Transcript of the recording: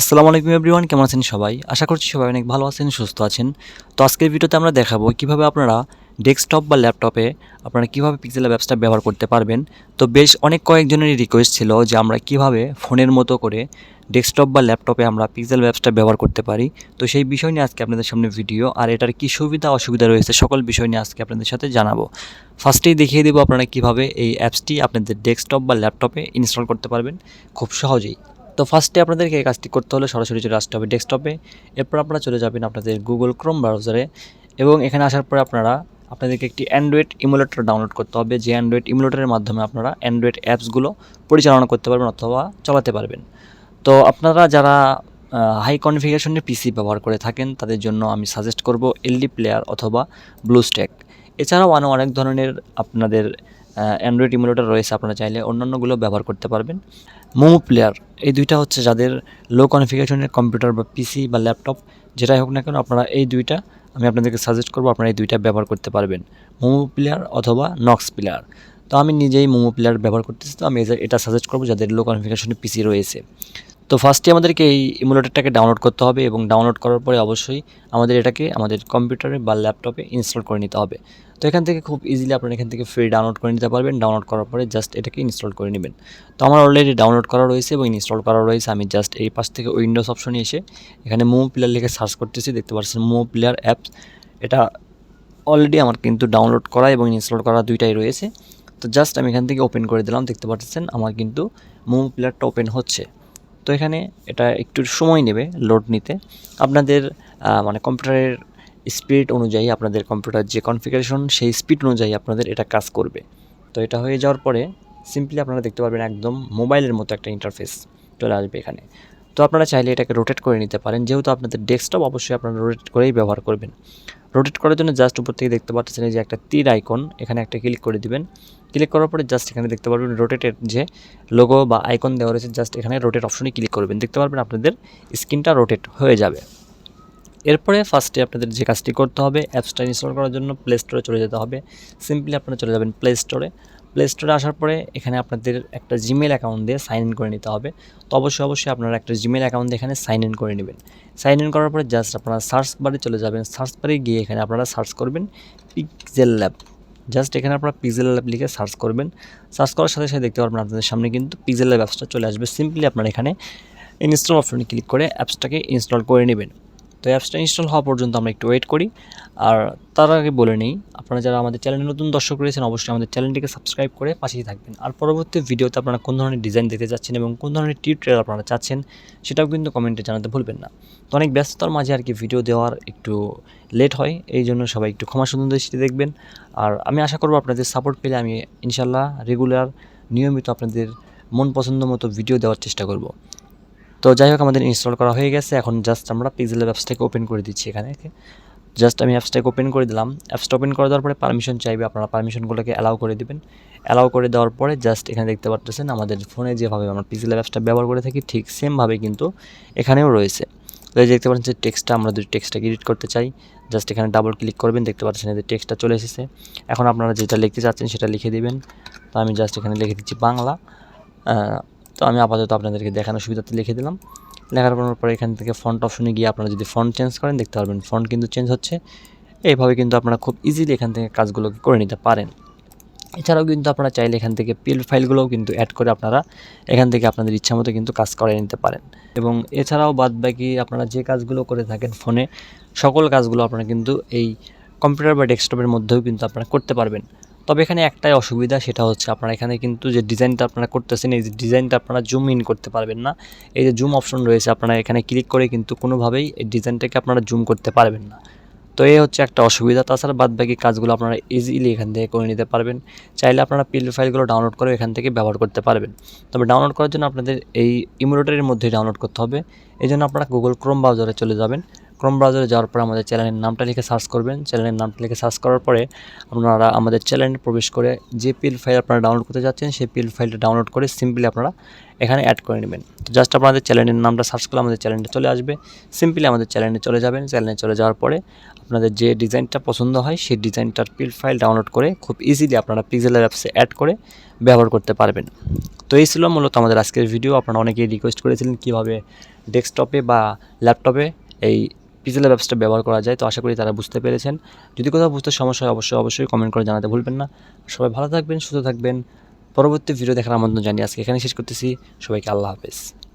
আসসালামু আলাইকুম এভরিওয়ান, কেমন আছেন সবাই? আশা করছি সবাই অনেক ভালো আছেন, সুস্থ আছেন। তো আজকের ভিডিওতে আমরা দেখাবো কীভাবে আপনারা ডেস্কটপ বা ল্যাপটপে আপনারা কীভাবে পিক্সেল অ্যাপসটা ব্যবহার করতে পারবেন। তো বেশ অনেক কয়েকজনেরই রিকোয়েস্ট ছিল যে আমরা কীভাবে ফোনের মতো করে ডেস্কটপ বা ল্যাপটপে আমরা পিক্সেল অ্যাপসটা ব্যবহার করতে পারি। তো সেই বিষয় নিয়ে আজকে আপনাদের সামনে ভিডিও, আর এটার কী সুবিধা, অসুবিধা রয়েছে, সকল বিষয় নিয়ে আজকে আপনাদের সাথে জানাব। ফার্স্টেই দেখিয়ে দেবো আপনারা কীভাবে এই অ্যাপসটি আপনাদের ডেস্কটপ বা ল্যাপটপে ইনস্টল করতে পারবেন, খুব সহজেই। তো ফার্স্টে আপনাদেরকে এই কাজটি করতে হলে সরাসরি চলে আসতে হবে ডেস্কটপে এরপর আপনারা চলে যাবেন আপনাদের গুগল ক্রোম ব্রাউজারে এবং এখানে আসার পরে আপনারা, আপনাদেরকে একটি অ্যান্ড্রয়েড ইমুলেটর ডাউনলোড করতে হবে। যে অ্যান্ড্রয়েড ইমুলেটরের মাধ্যমে আপনারা অ্যান্ড্রয়েড অ্যাপসগুলো পরিচালনা করতে পারবেন অথবা চালাতে পারবেন। তো আপনারা যারা হাই কনফিগারেশনের পিসি ব্যবহার করে থাকেন, তাদের জন্য আমি সাজেস্ট করব এলডি প্লেয়ার অথবা ব্লুস্ট্যাক এছাড়াও আরও অনেক ধরনের আপনাদের অ্যান্ড্রয়েড ইমুলেটর রয়েছে, আপনারা চাইলে অন্যান্যগুলো ব্যবহার করতে পারবেন। মোমো প্লেয়ার এই দুইটা হচ্ছে যাদের লো কনফিগারেশনের কম্পিউটার বা পিসি বা ল্যাপটপ যেটাই হোক না কেন, আপনারা এই দুইটা, আমি আপনাদেরকে সাজেস্ট করব, আপনারা এই দুইটা ব্যবহার করতে পারবেন। মোমো প্লেয়ার অথবা নক্স প্লেয়ার তো আমি নিজেই মোমো প্লেয়ার ব্যবহার করতেছি, তো আমি এটা সাজেস্ট করব, যাদের লো কনফিগারেশনের পিসি রয়েছে। তো ফার্স্টে আমাদেরকে এই ইমুলেটরটাকে ডাউনলোড করতে হবে এবং ডাউনলোড করার পরে অবশ্যই আমাদের এটাকে আমাদের কম্পিউটারে বা ল্যাপটপে ইনস্টল করে নিতে হবে। তো এখান থেকে খুব ইজিলি আপনারা এখান থেকে ফ্রি ডাউনলোড করে নিতে পারবেন। ডাউনলোড করার পরে জাস্ট এটাকে ইনস্টল করে নেবেন। তো আমার অলরেডি ডাউনলোড করা রয়েছে এবং ইনস্টল করা রয়েছে। আমি জাস্ট এই পাশ থেকে উইন্ডোজ অপশনে এসে এখানে মোমো প্লেয়ার লিখে সার্চ করতেছি। দেখতে পাচ্ছেন মোমো প্লেয়ার অ্যাপস এটা অলরেডি আমার কিন্তু ডাউনলোড করা এবং ইনস্টল করা দুইটাই রয়েছে। তো জাস্ট আমি এখান থেকে ওপেন করে দিলাম। দেখতে পাচ্ছেন আমার কিন্তু মোমো প্লেয়ারটা ওপেন হচ্ছে। তো এখানে এটা একটু সময় নেবে লোড নিতে। আপনাদের মানে কম্পিউটারের স্পিড অনুযায়ী আপনাদের কম্পিউটার যে কনফিগারেশন সেই স্পিড অনুযায়ী আপনাদের এটা কাজ করবে। তো এটা হয়ে যাওয়ার পরে সিম্পলি আপনারা দেখতে পারবেন একদম মোবাইলের মতো একটা ইন্টারফেস চলে আসবে এখানে। তো আপনারা চাইলে এটাকে রোটেট করে নিতে পারেন। যেহেতু আপনাদের ডেস্কটপ অবশ্যই আপনারা রোটেট করেই ব্যবহার করবেন। রোটেট করার জন্য জাস্ট উপর থেকে দেখতে পাচ্ছেন যে একটা তীর আইকন এখানে একটা ক্লিক করে দিবেন। ক্লিক করার পরে জাস্ট এখানে দেখতে পারবেন রোটেটের যে লোগো বা আইকন দেওয়া রয়েছে জাস্ট এখানে রোটেট অপশনে ক্লিক করবেন। দেখতে পারবেন আপনাদের স্ক্রিনটা রোটেট হয়ে যাবে। এরপরে ফার্স্টে আপনাদের যে কাজটি করতে হবে অ্যাপসটা ইনস্টল করার জন্য প্লে স্টোরে চলে যেতে হবে। সিম্পলি আপনারা চলে যাবেন প্লে স্টোরে প্লে স্টোরে আসার পরে এখানে আপনাদের একটা জিমেল অ্যাকাউন্ট দিয়ে সাইন ইন করে নিতে হবে। তো অবশ্যই অবশ্যই আপনারা একটা জিমেল অ্যাকাউন্ট দিয়ে এখানে সাইন ইন করে নেবেন। সাইন ইন করার পরে জাস্ট আপনারা সার্চ বারে চলে যাবেন। সার্চ বারে গিয়ে এখানে আপনারা সার্চ করবেন পিক্সেল ল্যাব জাস্ট এখানে আপনারা পিক্সেল ল্যাব লিখে সার্চ করবেন। সার্চ করার সাথে সাথে দেখতে পারবেন আপনাদের সামনে কিন্তু পিক্সেল ল্যাব অ্যাপসটা চলে আসবে। সিম্পলি আপনারা এখানে ইনস্টল অপশনে ক্লিক করে অ্যাপসটাকে ইনস্টল করে নেবেন। তো অ্যাপসটা ইনস্টল হওয়া পর্যন্ত আমরা একটু ওয়েট করি। আর তার আগে বলে নিই, আপনারা যারা আমাদের চ্যানেলে নতুন দর্শক রয়েছেন, অবশ্যই আমাদের চ্যানেলটিকে সাবস্ক্রাইব করে পাশেই থাকবেন। আর পরবর্তী ভিডিওতে আপনারা কোন ধরনের ডিজাইন দেখতে চাচ্ছেন এবং কোন ধরনের টিউটোরিয়াল আপনারা চাচ্ছেন, সেটাও কিন্তু কমেন্টে জানাতে ভুলবেন না। তো অনেক ব্যস্ততার মাঝে আর কি ভিডিও দেওয়ার একটু লেট হয়, এই জন্য সবাই একটু ক্ষমা সুন্দর দৃষ্টিতে দেখবেন। আর আমি আশা করব আপনাদের সাপোর্ট পেলে আমি ইনশাল্লাহ রেগুলার নিয়মিত আপনাদের মন পছন্দ মতো ভিডিও দেওয়ার চেষ্টা করব। তো যাই হোক, আমাদের ইনস্টল করা হয়ে গেছে। এখন জাস্ট আমরা পিক্সেল অ্যাপসটাকে ওপেন করে দিচ্ছি এখানে জাস্ট আমি অ্যাপসটাকে ওপেন করে দিলাম। অ্যাপসটা ওপেন করে দেওয়ার পরে পারমিশন চাইবে, আপনারা পারমিশনগুলোকে অ্যালাউ করে দিবেন। অ্যালাউ করে দেওয়ার পরে জাস্ট এখানে দেখতে পাচ্ছেন আমাদের ফোনে যেভাবে আমরা পিক্সেল অ্যাপসটা ব্যবহার করে থাকি, ঠিক সেমভাবে কিন্তু এখানেও রয়েছে। তো এই দেখতে পাচ্ছেন যে টেক্সটটা আমরা যদি টেক্সটটাকে এডিট করতে চাই। জাস্ট এখানে ডাবল ক্লিক করবেন, দেখতে পাচ্ছেন যে টেক্সটটা চলে এসেছে। এখন আপনারা যেটা লিখতে চাচ্ছেন সেটা লিখে দিবেন। তো আমি জাস্ট এখানে লিখে দিচ্ছি বাংলা। তো আমি আপাতত আপনাদেরকে দেখানোর সুবিধাতে লিখে দিলাম। লেখার পর এখান থেকে ফন্ট অপশনে গিয়ে আপনারা যদি ফন্ট চেঞ্জ করেন, দেখতে পারবেন ফন্ট কিন্তু চেঞ্জ হচ্ছে। এইভাবে কিন্তু আপনারা খুব ইজিলি এখান থেকে কাজগুলোকে করে নিতে পারেন। এছাড়াও কিন্তু আপনারা চাইলে এখান থেকে পিএল ফাইলগুলোও কিন্তু অ্যাড করে আপনারা এখান থেকে আপনাদের ইচ্ছা মতো কিন্তু কাজ করে নিতে পারেন। এবং এছাড়াও বাদ বাকি আপনারা যে কাজগুলো করে থাকেন ফোনে, সকল কাজগুলো আপনারা কিন্তু এই কম্পিউটার বা ডেস্কটপের মধ্যেও কিন্তু আপনারা করতে পারবেন। তবে এখানে একটাই অসুবিধা, সেটা হচ্ছে আপনারা এখানে কিন্তু যে ডিজাইনটা আপনারা করতেছেন, এই যে ডিজাইনটা আপনারা জুম ইন করতে পারবেন না। এই যে জুম অপশন রয়েছে, আপনারা এখানে ক্লিক করে কিন্তু কোনোভাবেই এই ডিজাইনটাকে আপনারা জুম করতে পারবেন না। তো এই হচ্ছে একটা অসুবিধা। তাছাড়া বাদ বাকি কাজগুলো আপনারা ইজিলি এখান থেকে করে নিতে পারবেন। চাইলে আপনারা পিল ফাইলগুলো ডাউনলোড করে এখান থেকে ব্যবহার করতে পারবেন। তবে ডাউনলোড করার জন্য আপনাদের এই ইমুলেটারের মধ্যে ডাউনলোড করতে হবে। এই জন্য আপনারা গুগল ক্রোম ব্রাউজারে চলে যাবেন। ক্রোম ব্রাউজারে যাওয়ার পরে আমাদের চ্যানেলের নামটা লিখে সার্চ করবেন। চ্যানেলের নামটা লিখে সার্চ করার পরে আপনারা আমাদের চ্যানেলে প্রবেশ করে যে পিল ফাইল আপনারা ডাউনলোড করতে যাচ্ছেন, সেই পিল ফাইলটা ডাউনলোড করে সিম্পলি আপনারা এখানে অ্যাড করে নেবেন। তো জাস্ট আপনাদের চ্যানেলের নামটা সার্চ করলে আমাদের চ্যানেলটা চলে আসবে। সিম্পলি আমাদের চ্যানেলে চলে যাবেন। চ্যানেলে চলে যাওয়ার পরে আপনাদের যে ডিজাইনটা পছন্দ হয়, সেই ডিজাইনটার পিল ফাইল ডাউনলোড করে খুব ইজিলি আপনারা পিক্সেলের অ্যাপসে অ্যাড করে ব্যবহার করতে পারবেন। তো এই ছিল মূলত আমাদের আজকের ভিডিও আপনারা অনেকেই রিকোয়েস্ট করেছিলেন কীভাবে ডেস্কটপে বা ল্যাপটপে এই পিক্সেলের ব্যবসাটা ব্যবহার করা যায়, তো আশা করি তারা বুঝতে পেরেছেন। যদি কোথাও বুঝতে সমস্যা হয়, অবশ্যই অবশ্যই কমেন্ট করে জানাতে ভুলবেন না। সবাই ভালো থাকবেন, সুস্থ থাকবেন। পরবর্তী ভিডিও দেখার আমন্ত্রণ জানিয়ে আজকে এখানে শেষ করতেছি। সবাইকে আল্লাহ হাফেজ।